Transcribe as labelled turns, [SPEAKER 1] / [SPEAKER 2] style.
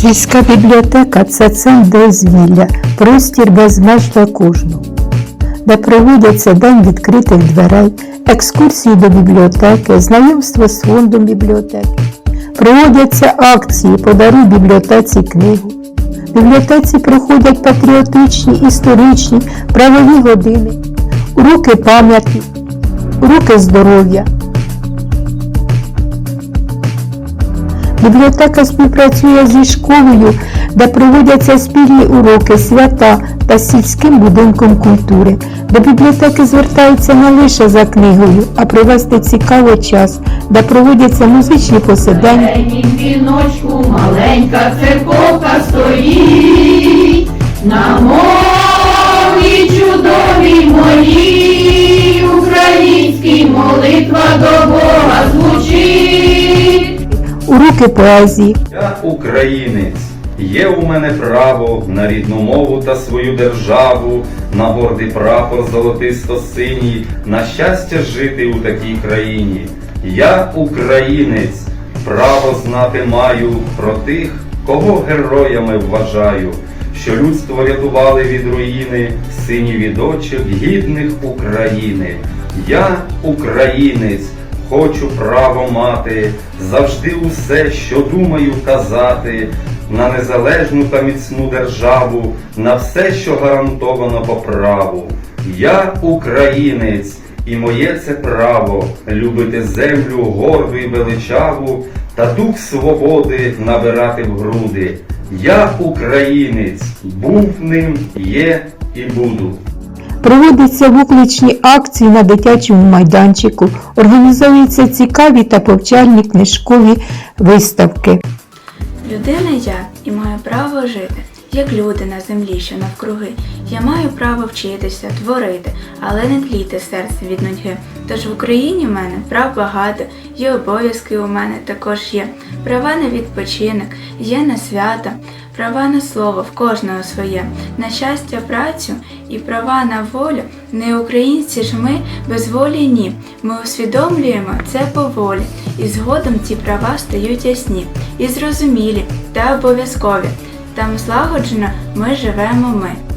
[SPEAKER 1] Сільська бібліотека це центр дозвілля, простір без меж для кожного, де проводяться день відкритих дверей, екскурсії до бібліотеки, знайомство з фондом бібліотеки. Проводяться акції «Подаруй бібліотеці книгу. В бібліотеці проходять патріотичні, історичні, правові години, уроки пам'яті, уроки здоров'я. Бібліотека співпрацює зі школою, де проводяться спільні уроки, свята та сільським будинком культури. До бібліотеки звертаються не лише за книгою, а провести цікавий час, де проводяться музичні
[SPEAKER 2] Зеленім віночку маленька церковка стоїть, на мові чудовій моїй,
[SPEAKER 1] уроки поезії,
[SPEAKER 3] Я українець, є у мене право на рідну мову та свою державу, на гордий прапор золотисто-синій, на щастя жити у такій країні. Я українець, право знати маю про тих, кого героями вважаю, що людство рятували від руїни, сині від очок гідних України. Я українець. Хочу право мати, завжди усе, що думаю казати, на незалежну та міцну державу, на все, що гарантовано по праву. Я українець, і моє це право любити землю горду і величаву, та дух свободи набирати в груди. Я українець, був ним, є і буду.
[SPEAKER 1] Проводяться вуличні акції на дитячому майданчику, організовуються цікаві та повчальні книжкові виставки.
[SPEAKER 4] Людина я і маю право жити, як люди на землі, що навкруги. Я маю право вчитися, творити, але не тліти серце від нудьги. Тож в Україні в мене прав багато, і обов'язки у мене також є. Права на відпочинок, є на свята, права на слово в кожного своє, на щастя, працю і права на волю. Не українці ж ми без волі ні. Ми усвідомлюємо це поволі, і згодом ці права стають ясні і зрозумілі та обов'язкові. Там злагоджено ми живемо ми.